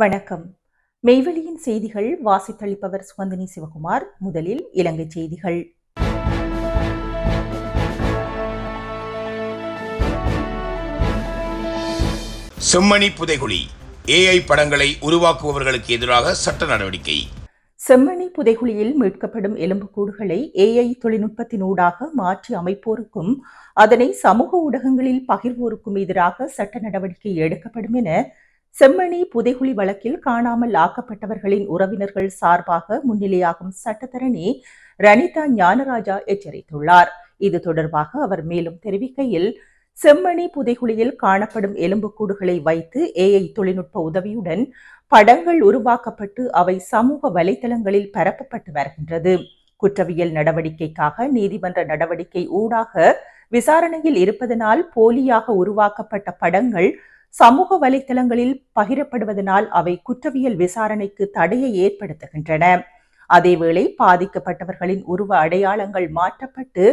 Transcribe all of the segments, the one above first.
வணக்கம். மெய்வெளியின் செய்திகள் வாசித்தளிப்பவர் சுகந்தினி சிவகுமார். முதலில் இலங்கை செய்திகள். செம்மணி புதைகுழி. ஏஐ படங்களை உருவாக்குபவர்களுக்கு எதிராக சட்ட நடவடிக்கை. செம்மணி புதைகுழியில் மீட்கப்படும் எலும்புக்கூடுகளை ஏஐ தொழில்நுட்பத்தினூடாக மாற்றி அமைப்போருக்கும் அதனை சமூக ஊடகங்களில் பகிர்வோருக்கும் எதிராக சட்ட நடவடிக்கை எடுக்கப்படும் என செம்மணி புதைகுழி வழக்கில் காணாமல் ஆக்கப்பட்டவர்களின் உறவினர்கள் சார்பாக முன்னிலையாகும் சட்டத்தரணி ரணிதா ஞானராஜா எச்சரித்துள்ளார். இது தொடர்பாக அவர் மேலும் தெரிவிக்கையில் செம்மணி புதைகுழியில் காணப்படும் எலும்புக்கூடுகளை வைத்து ஏஐ தொழில்நுட்ப உதவியுடன் படங்கள் உருவாக்கப்பட்டு அவை சமூக வலைதளங்களில் பரப்பப்பட்டு வருகின்றது. குற்றவியல் நடவடிக்கைக்காக நீதிமன்ற நடவடிக்கை ஊடாக விசாரணையில் இருப்பதனால் போலியாக உருவாக்கப்பட்ட படங்கள் சமூக வலைதளங்களில் பகிரப்படுவதனால் அவை குற்றவியல் விசாரணைக்கு தடையை ஏற்படுத்துகின்றன. அதேவேளை பாதிக்கப்பட்டவர்களின் உருவ அடையாளங்கள் மாற்றப்பட்டு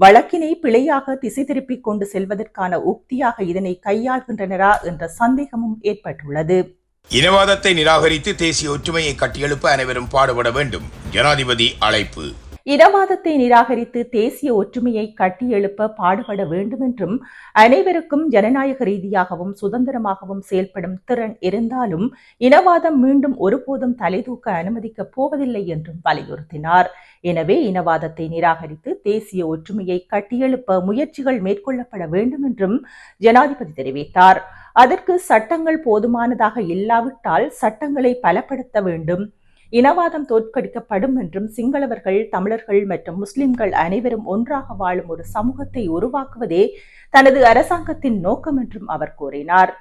வழக்கினை பிழையாக திசை திருப்பிக் கொண்டு செல்வதற்கான உக்தியாக இதனை கையாள்கின்றனரா என்ற சந்தேகமும் ஏற்பட்டுள்ளது. இனவாதத்தை நிராகரித்து தேசிய ஒற்றுமையை கட்டியெழுப்ப அனைவரும் பாடுபட வேண்டும். ஜனாதிபதி அழைப்பு. இனவாதத்தை நிராகரித்து தேசிய ஒற்றுமையை கட்டியெழுப்ப பாடுபட வேண்டும் என்றும் அனைவருக்கும் ஜனநாயக ரீதியாகவும் சுதந்திரமாகவும் செயல்படும் திறன் இருந்தாலும் இனவாதம் மீண்டும் ஒருபோதும் தலைதூக்க அனுமதிக்கப் போவதில்லை என்றும் வலியுறுத்தினார். எனவே இனவாதத்தை நிராகரித்து தேசிய ஒற்றுமையை கட்டியெழுப்ப முயற்சிகள் மேற்கொள்ளப்பட வேண்டும் என்றும் ஜனாதிபதி தெரிவித்தார். அதற்கு சட்டங்கள் போதுமானதாக இல்லாவிட்டால் சட்டங்களை பலப்படுத்த வேண்டும். இனவாதம் தோற்கடிக்கப்படும் என்றும் சிங்களவர்கள் தமிழர்கள் மற்றும் முஸ்லிம்கள் அனைவரும் ஒன்றாக வாழும் ஒரு சமூகத்தை உருவாக்குவதே தனது அரசாங்கத்தின் நோக்கம் என்றும் அவர் கூறினார்.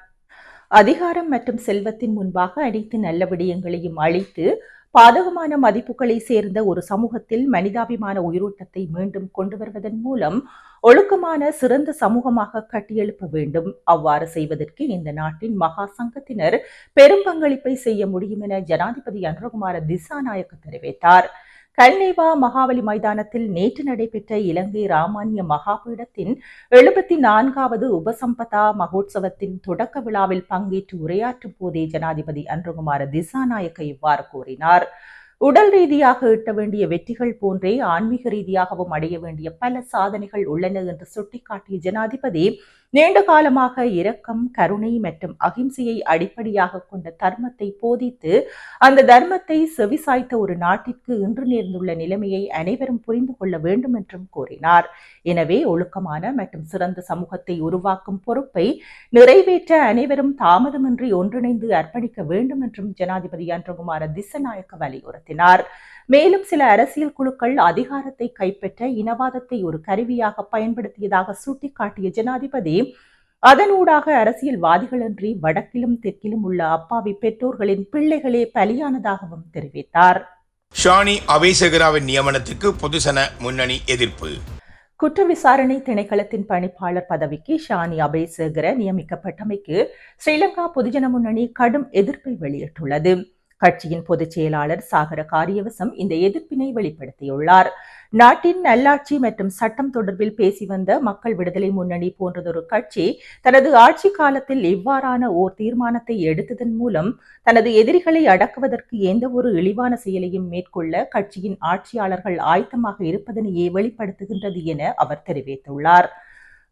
அதிகாரம் மற்றும் செல்வத்தின் முன்பாக அனைத்து நல்ல விடயங்களையும் அழித்து பாதகமான மதிப்புகளை சேர்ந்த ஒரு சமூகத்தில் மனிதாபிமான உயிரோட்டத்தை மீண்டும் கொண்டு வருவதன் மூலம் ஒழுக்கமான சிறந்த சமூகமாக கட்டியெழுப்ப வேண்டும். அவ்வாறு செய்வதற்கு இந்த நாட்டின் மகா சங்கத்தினர் பெரும் பங்களிப்பை செய்ய முடியும் என ஜனாதிபதி அனுரகுமார திசாநாயக்க தெரிவித்தார். கல்நேவா மகாவலி மைதானத்தில் நேற்று நடைபெற்ற இலங்கை ராமானிய மகாபீடத்தின் எழுபத்தி நான்காவது உபசம்பதா மகோத்சவத்தின் தொடக்க விழாவில் பங்கேற்று உரையாற்றும் போதே ஜனாதிபதி அன்ருகுமார திசாநாயக்க இவ்வாறு கூறினார். உடல் ரீதியாக எட்ட வேண்டிய வெற்றிகள் போன்றே ஆன்மீக ரீதியாகவும் அடைய வேண்டிய பல சாதனைகள் உள்ளன என்று சுட்டிக்காட்டிய ஜனாதிபதி நீண்ட காலமாக இரக்கம் கருணை மற்றும் அகிம்சையை அடிப்படையாக கொண்ட தர்மத்தை போதித்து அந்த தர்மத்தை செவிசாய்த்த ஒரு நாட்டிற்கு இன்று நேர்ந்துள்ள நிலைமையை அனைவரும் புரிந்து கொள்ள வேண்டும் என்றும் கூறினார் எனவே ஒழுக்கமான மற்றும் சிறந்த சமூகத்தை உருவாக்கும் பொறுப்பை நிறைவேற்ற அனைவரும் தாமதமின்றி ஒன்றிணைந்து அர்ப்பணிக்க வேண்டும் என்றும் ஜனாதிபதி அன்றகுமார திசநாயக்க வலியுறுத்தினார். மேலும் சில அரசியல் குழுக்கள் அதிகாரத்தை கைப்பற்ற இனவாதத்தை ஒரு கருவியாக பயன்படுத்தியதாக சுட்டிக்காட்டிய ஜனாதிபதி அதனூடாக அரசியல்வாதிகளன்றி வடக்கிலும் தெற்கிலும் உள்ள அப்பாவி பெற்றோர்களின் பிள்ளைகளே பலியானதாகவும் தெரிவித்தார். ஷானி அபேசகராவின் நியமனத்துக்கு பொதுசன முன்னணி எதிர்ப்பு. குற்ற விசாரணை திணைக்களத்தின் பணிப்பாளர் பதவிக்கு ஷானி அபேசகர நியமிக்கப்பட்டமைக்கு ஸ்ரீலங்கா பொதுஜன முன்னணி கடும் எதிர்ப்பை வெளியிட்டுள்ளது. கட்சியின் பொதுச் செயலாளர் சாகர காரியவசம் இந்த எதிர்ப்பினை வெளிப்படுத்தியுள்ளார். நாட்டின் நல்லாட்சி மற்றும் சட்டம் தொடர்பில் பேசி வந்த மக்கள் விடுதலை முன்னணி போன்றதொரு கட்சி தனது ஆட்சி காலத்தில் இவ்வாறான ஓர் தீர்மானத்தை எடுத்ததன் மூலம் தனது எதிரிகளை அடக்குவதற்கு எந்த ஒரு இழிவான செயலையும் மேற்கொள்ள கட்சியின் ஆட்சியாளர்கள் ஆயத்தமாக இருப்பதனையே வெளிப்படுத்துகின்றது என அவர் தெரிவித்துள்ளார்.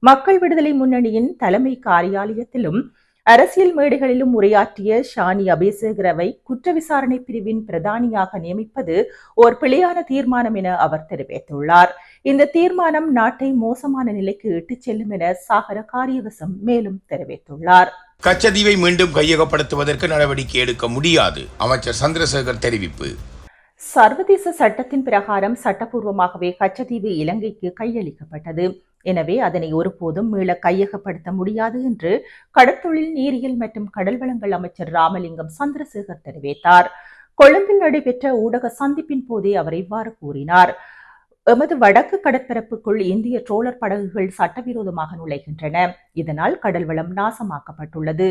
மக்கள் விடுதலை முன்னணியின் தலைமை காரியாலயத்திலும் அரசியல் மேடைகளிலும் உரையாற்றிய ஷானி அபேசகரவை குற்ற விசாரணை பிரிவின் பிரதானியாக நியமிப்பது ஓர் பிழையான தீர்மானம் என அவர் தெரிவித்துள்ளார். இந்த தீர்மானம் நாட்டை மோசமான நிலைக்கு இட்டுச் செல்லும் என சாகர காரியவசம் மேலும் தெரிவித்துள்ளார். கச்சதீவை மீண்டும் கையகப்படுத்துவதற்கு நடவடிக்கை எடுக்க முடியாது அமைச்சர் சந்திரசேகர் தெரிவிப்பு. சர்வதேச சட்டத்தின் பிரகாரம் சட்டப்பூர்வமாகவே கச்சதீவு இலங்கைக்கு கையளிக்கப்பட்டது. எனவே அதனை ஒருபோதும் மீள கையகப்படுத்த முடியாது என்று கடற்தொழில் நீரியல் மற்றும் கடல் வளங்கள் அமைச்சர் ராமலிங்கம் சந்திரசேகர் தெரிவித்தார். கொழும்பில் நடைபெற்ற ஊடக சந்திப்பின் போதே அவர் இவ்வாறு கூறினார். எமது வடக்கு கடற்பரப்புக்குள் இந்திய ட்ரோலர் படகுகள் சட்டவிரோதமாக நுழைகின்றன. இதனால் கடல் வளம் நாசமாக்கப்பட்டுள்ளது.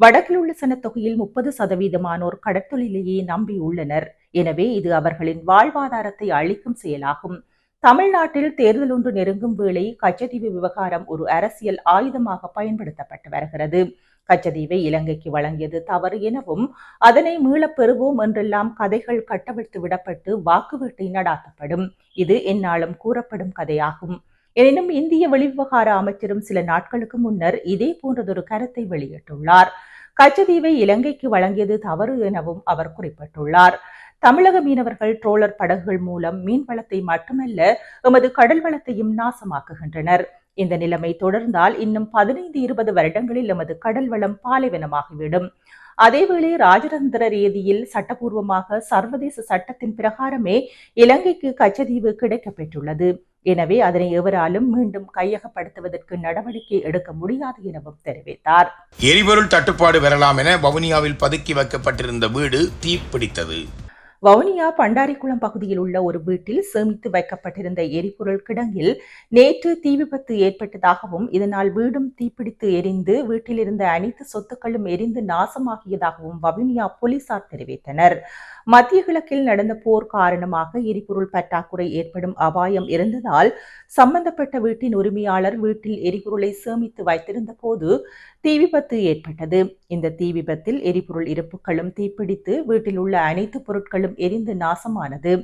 வடக்கில் உள்ள சனத்தொகையில் முப்பது சதவீதமானோர் கடற்தொழிலையே நம்பியுள்ளனர் எனவே இது அவர்களின் வாழ்வாதாரத்தை அளிக்கும் செயலாகும். தமிழ்நாட்டில் தேர்தல் ஒன்று நெருங்கும் வேளை கச்சதீவு விவகாரம் ஒரு அரசியல் ஆயுதமாக பயன்படுத்தப்பட்டு வருகிறது. கச்சதீவை இலங்கைக்கு வழங்கியது தவறு எனவும் அதனை மீளப் பெறுவோம் என்றெல்லாம் கதைகள் கட்டவிழ்த்து விடப்பட்டு வாக்குவேட்டை நடாத்தப்படும். இது எந்நாளும் கூறப்படும் கதையாகும். எனினும் இந்திய வெளிவிவகார அமைச்சரும் சில நாட்களுக்கு முன்னர் இதே போன்றதொரு கருத்தை வெளியிட்டுள்ளார். கச்சதீவை இலங்கைக்கு வழங்கியது தவறு எனவும் அவர் குறிப்பிட்டுள்ளார். தமிழக மீனவர்கள் ட்ரோலர் படகுகள் மூலம் மீன்வளத்தை மட்டுமல்ல எமது கடல் வளத்தையும் நாசமாக்குகின்றனர். இந்த நிலைமை தொடர்ந்தால் இன்னும் பதினைந்து இருபது வருடங்களில் எமது கடல் வளம் பாலைவனமாகிவிடும். அதேவேளை ராஜதந்திர ரீதியில் சட்டபூர்வமாக சர்வதேச சட்டத்தின் பிரகாரமே இலங்கைக்கு கச்சதீவு கிடைக்கப்பெற்றுள்ளது. எனவே அதனை எவராலும் மீண்டும் கையகப்படுத்துவதற்கு நடவடிக்கை எடுக்க முடியாது எனவும் தெரிவித்தார். எரிபொருள் தட்டுப்பாடு வரலாம் என வவுனியாவில் பதுக்கி வைக்கப்பட்டிருந்த வீடு தீப்பிடித்தது. வவுனியா பண்டாரிக்குளம் பகுதியில் உள்ள ஒரு வீட்டில் சேமித்து வைக்கப்பட்டிருந்த எரிபொருள் கிடங்கில் நேற்று தீ விபத்து ஏற்பட்டதாகவும் இதனால் வீடும் தீப்பிடித்து எரிந்து வீட்டில் இருந்த அனைத்து சொத்துக்களும் எரிந்து நாசமாகியதாகவும் வவுனியா போலீசார் தெரிவித்தனர். மத்திய கிழக்கில் நடந்த போர் காரணமாக எரிபொருள் பற்றாக்குறை ஏற்படும் அபாயம் இருந்ததால் சம்பந்தப்பட்ட வீட்டின் உரிமையாளர் வீட்டில் எரிபொருளை சேமித்து வைத்திருந்த போது தீ விபத்து ஏற்பட்டது. இந்த தீ விபத்தில் எரிபொருள் இருப்புகளும் தீப்பிடித்து வீட்டில் உள்ள அனைத்து பொருட்களும் எரிந்து நாசமானது.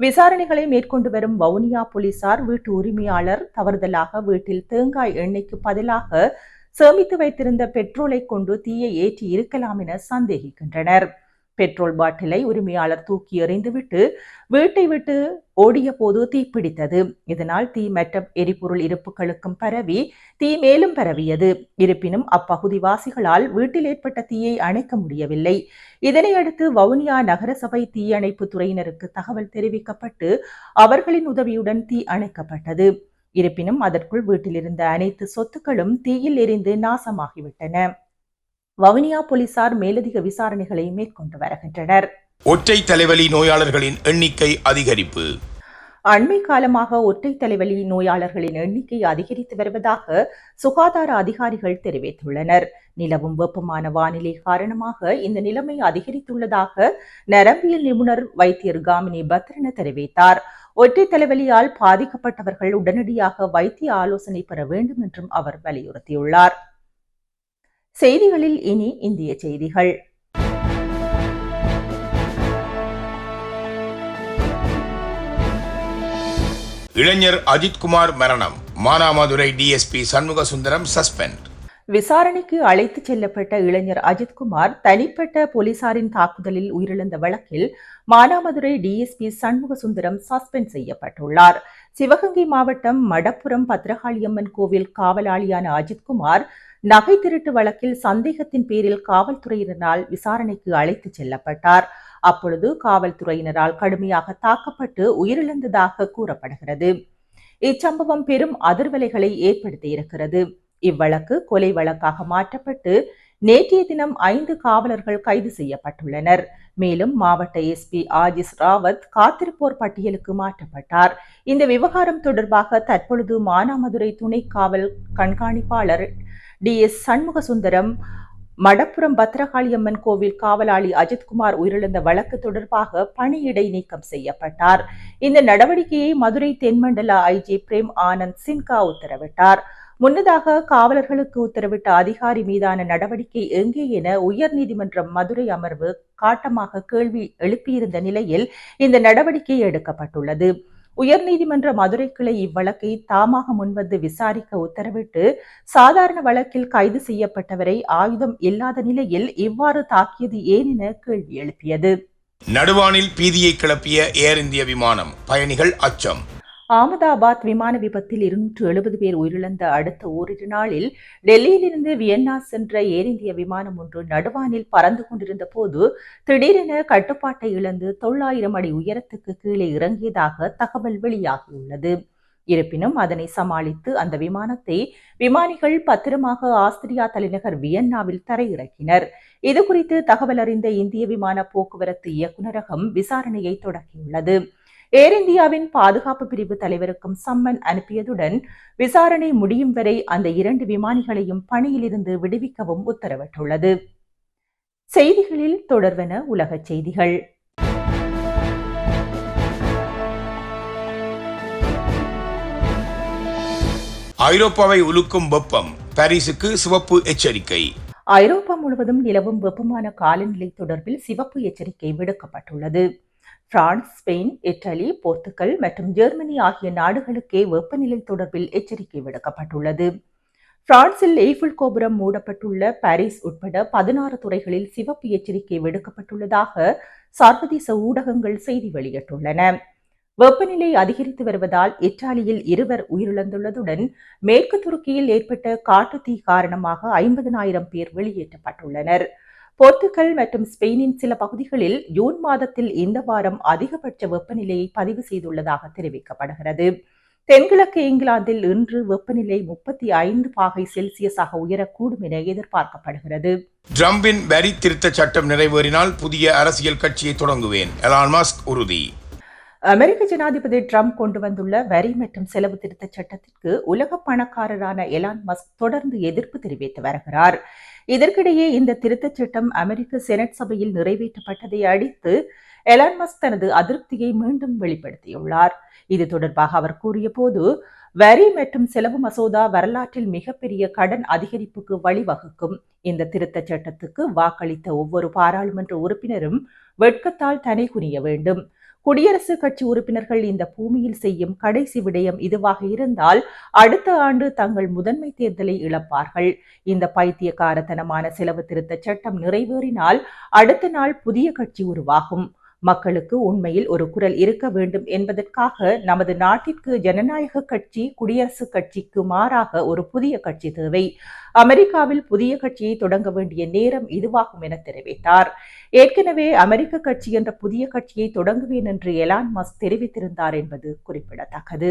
விசாரணைகளை மேற்கொண்டு வரும் வவுனியா போலீசார் வீட்டு உரிமையாளர் தவறுதலாக வீட்டில் தேங்காய் எண்ணெய்க்கு பதிலாக சேமித்து வைத்திருந்த பெட்ரோலை கொண்டு தீயை ஏற்றி இருக்கலாம் என சந்தேகிக்கின்றனர். பெட்ரோல் பாட்டிலை உரிமையாளர் தூக்கி எறிந்துவிட்டு வீட்டை விட்டு ஓடிய போது தீப்பிடித்தது இதனால் தீ மற்ற எரிபொருள் இருப்புகளுக்கும் பரவி தீ மேலும் பரவியது. இருப்பினும் அப்பகுதிவாசிகளால் வீட்டில் ஏற்பட்ட தீயை அணைக்க முடியவில்லை. இதனையடுத்து வவுனியா நகரசபை தீயணைப்பு துறையினருக்கு தகவல் தெரிவிக்கப்பட்டு அவர்களின் உதவியுடன் தீ அணைக்கப்பட்டது. இருப்பினும் அதற்குள் வீட்டிலிருந்த அனைத்து சொத்துக்களும் தீயில் எரிந்து நாசமாகிவிட்டன. வவுனியா போலீசார் மேலதிக விசாரணைகளை மேற்கொண்டு வருகின்றனர். ஒற்றை தலைவலி நோயாளர்களின் எண்ணிக்கை அதிகரிப்பு. அண்மை காலமாக ஒற்றை தலைவலி நோயாளர்களின் எண்ணிக்கை அதிகரித்து வருவதாக சுகாதார அதிகாரிகள் தெரிவித்துள்ளனர். நிலவும் வெப்பமான வானிலை காரணமாக இந்த நிலைமை அதிகரித்துள்ளதாக நரம்பியல் நிபுணர் வைத்தியர் காமினி பத்ரன தெரிவித்தார். ஒற்றை தலைவலியால் பாதிக்கப்பட்டவர்கள் உடனடியாக வைத்திய ஆலோசனை பெற வேண்டும் என்றும் அவர் வலியுறுத்தியுள்ளார். செய்திகளில் இனி இந்திய செய்திகள். இளைஞர் அஜித்குமார் மரணம். Manamadurai DSP Shanmuga Sundaram suspend. விசாரணைக்கு அழைத்துச் செல்லப்பட்ட இளைஞர் அஜித்குமார் தனிப்பட்ட போலீசாரின் தாக்குதலில் உயிரிழந்த வழக்கில் மானாமதுரை டிஎஸ்பி சண்முக சுந்தரம் சஸ்பெண்ட் செய்யப்பட்டுள்ளார். சிவகங்கை மாவட்டம் மடப்புரம் பத்ரகாளியம்மன் கோவில் காவலாளியான அஜித்குமார் நகை திருட்டு வழக்கில் சந்தேகத்தின் பேரில் காவல்துறையினரால் விசாரணைக்கு அழைத்துச் செல்லப்பட்டார். அப்பொழுது காவல்துறையினரால் கடுமையாக தாக்கப்பட்டு உயிரிழந்ததாக கூறப்படுகிறது. இச்சம்பவம் பெரும் அதிர்வலைகளை ஏற்படுத்தியிருக்கிறது. இவ்வழக்கு கொலை வழக்காக மாற்றப்பட்டு நேற்றைய தினம் ஐந்து காவலர்கள் கைது செய்யப்பட்டுள்ளனர். மேலும் மாவட்ட எஸ்பி ஆஜிஸ் ராவத் காத்திருப்போர் பட்டியலுக்கு மாற்றப்பட்டார். இந்த விவகாரம் தொடர்பாக தற்பொழுது மானாமதுரை துணை காவல் கண்காணிப்பாளர் டி எஸ் சண்முக சுந்தரம் மடப்புறம் பத்ரகாளியம்மன் கோவில் காவலாளி அஜித்குமார் உயிரிழந்த வழக்கு தொடர்பாக பணியிடை நீக்கம் செய்யப்பட்டார். இந்த நடவடிக்கையை மதுரை தென்மண்டல ஐஜி பிரேம் ஆனந்த் சின்கா உத்தரவிட்டார். முன்னதாக காவலர்களுக்கு உத்தரவிட்ட அதிகாரி மீதான நடவடிக்கை எங்கே என உயர்நீதிமன்றம் மதுரை அமர்வு காட்டமாக கேள்வி எழுப்பியிருந்த நிலையில் இந்த நடவடிக்கை எடுக்கப்பட்டுள்ளது. உயர்நீதிமன்ற மதுரை கிளை இவ்வழக்கை தாமாக முன்வந்து விசாரிக்க உத்தரவிட்டு சாதாரண வழக்கில் கைது செய்யப்பட்டவரை ஆயுதம் இல்லாத நிலையில் இவ்வாறு தாக்கியது ஏன் என கேள்வி எழுப்பியது. நடுவானில் பீதியை கிளப்பிய ஏர் இந்திய விமானம் பயணிகள் அச்சம். அகமதாபாத் விமான விபத்தில் இருநூற்று எழுபது பேர் உயிரிழந்த அடுத்த ஓரிரு நாளில் டெல்லியிலிருந்து வியன்னா சென்ற ஏர் இந்திய விமானம் ஒன்று நடுவானில் பறந்து கொண்டிருந்த போது திடீரென கட்டுப்பாட்டை இழந்து தொள்ளாயிரம் அடி உயரத்துக்கு கீழே இறங்கியதாக தகவல் வெளியாகியுள்ளது. இருப்பினும் அதனை சமாளித்து அந்த விமானத்தை விமானிகள் பத்திரமாக ஆஸ்திரியா தலைநகர் வியன்னாவில் தரையிறக்கினர். இதுகுறித்து தகவல் அறிந்த இந்திய விமான போக்குவரத்து இயக்குநரகம் விசாரணையை தொடங்கியுள்ளது ஏர் இந்தியாவின் பாதுகாப்பு பிரிவு தலைவருக்கும் சம்மன் அனுப்பியதுடன் விசாரணை முடியும் வரை அந்த இரண்டு விமானிகளையும் பணியிலிருந்து விடுவிக்கவும் உத்தரவிட்டுள்ளது. செய்திகளில் தொடர்வன உலகச் செய்திகள். ஐரோப்பாவை உலுக்கும் வெப்பம் பாரிஸுக்கு சிவப்பு எச்சரிக்கை. ஐரோப்பா முழுவதும் நிலவும் வெப்பமான காலநிலை தொடர்பில் சிவப்பு எச்சரிக்கை விடுக்கப்பட்டுள்ளது. பிரான்ஸ் ஸ்பெயின் இத்தாலி போர்த்துகல் மற்றும் ஜெர்மனி ஆகிய நாடுகளுக்கே வெப்பநிலை தொடர்பில் எச்சரிக்கை விடுக்கப்பட்டுள்ளது. பிரான்சில் எய்ஃபில் கோபுரம் மூடப்பட்டுள்ள பாரிஸ் உட்பட பதினாறு துறைகளில் சிவப்பு எச்சரிக்கை விடுக்கப்பட்டுள்ளதாக சர்வதேச ஊடகங்கள் செய்தி வெளியிட்டுள்ளன. வெப்பநிலை அதிகரித்து வருவதால் இத்தாலியில் இருவர் உயிரிழந்துள்ளதுடன் மேற்கு துருக்கியில் ஏற்பட்ட காட்டுத்தீ காரணமாக ஐம்பதனாயிரம் பேர் வெளியேற்றப்பட்டுள்ளனர். போர்த்துகல் மற்றும் ஸ்பெயினின் சில பகுதிகளில் ஜூன் மாதத்தில் இந்த வாரம் அதிகபட்ச வெப்பநிலையை பதிவு செய்துள்ளதாக தெரிவிக்கப்படுகிறது. தென்கிழக்கு இங்கிலாந்தில் இன்று வெப்பநிலை முப்பத்தி ஐந்து பாகை செல்சியஸாக உயரக்கூடும் என எதிர்பார்க்கப்படுகிறது. ட்ரம்பின் வரி திருத்த சட்டம் நிறைவேறினால் புதிய அரசியல் கட்சியை தொடங்குவேன். எலான் மஸ்க் உறுதி. அமெரிக்க ஜனாதிபதி ட்ரம்ப் கொண்டு வந்துள்ள வரி மற்றும் செலவு திருத்த சட்டத்திற்கு உலக பணக்காரரான எலான் மஸ்க் தொடர்ந்து எதிர்ப்பு தெரிவித்து வருகிறார். இதற்கிடையே இந்த திருத்தச் சட்டம் அமெரிக்க செனட் சபையில் நிறைவேற்றப்பட்டதை அடித்து எலான் மஸ்க் தனது அதிருப்தியை மீண்டும் வெளிப்படுத்தியுள்ளார். இது தொடர்பாக அவர் கூறிய போது வரி மற்றும் செலவு மசோதா வரலாற்றில் மிகப்பெரிய கடன் அதிகரிப்புக்கு வழிவகுக்கும். இந்த திருத்தச் சட்டத்துக்கு வாக்களித்த ஒவ்வொரு பாராளுமன்ற உறுப்பினரும் வெட்கத்தால் தனி குனிய வேண்டும். குடியரசுக் கட்சி உறுப்பினர்கள் இந்த பூமியில் செய்யும் கடைசி விடயம் இதுவாக இருந்தால் அடுத்த ஆண்டு தங்கள் முதன்மை தேர்தலை இழப்பார்கள். இந்த பைத்தியக்காரத்தனமான செலவு திருத்த சட்டம் நிறைவேறினால் அடுத்த நாள் புதிய கட்சி உருவாகும். மக்களுக்கு உண்மையில் ஒரு குரல் இருக்க வேண்டும் என்பதற்காக நமது நாட்டிற்கு ஜனநாயக கட்சி குடியரசுக் கட்சிக்கு மாறாக ஒரு புதிய கட்சி தேவை. அமெரிக்காவில் புதிய கட்சியை தொடங்க வேண்டிய நேரம் இதுவாகும் என தெரிவித்தார். ஏற்கனவே அமெரிக்க கட்சி என்ற புதிய கட்சியை தொடங்குவேன் என்று எலான் மஸ்க் தெரிவித்திருந்தார் என்பது குறிப்பிடத்தக்கது.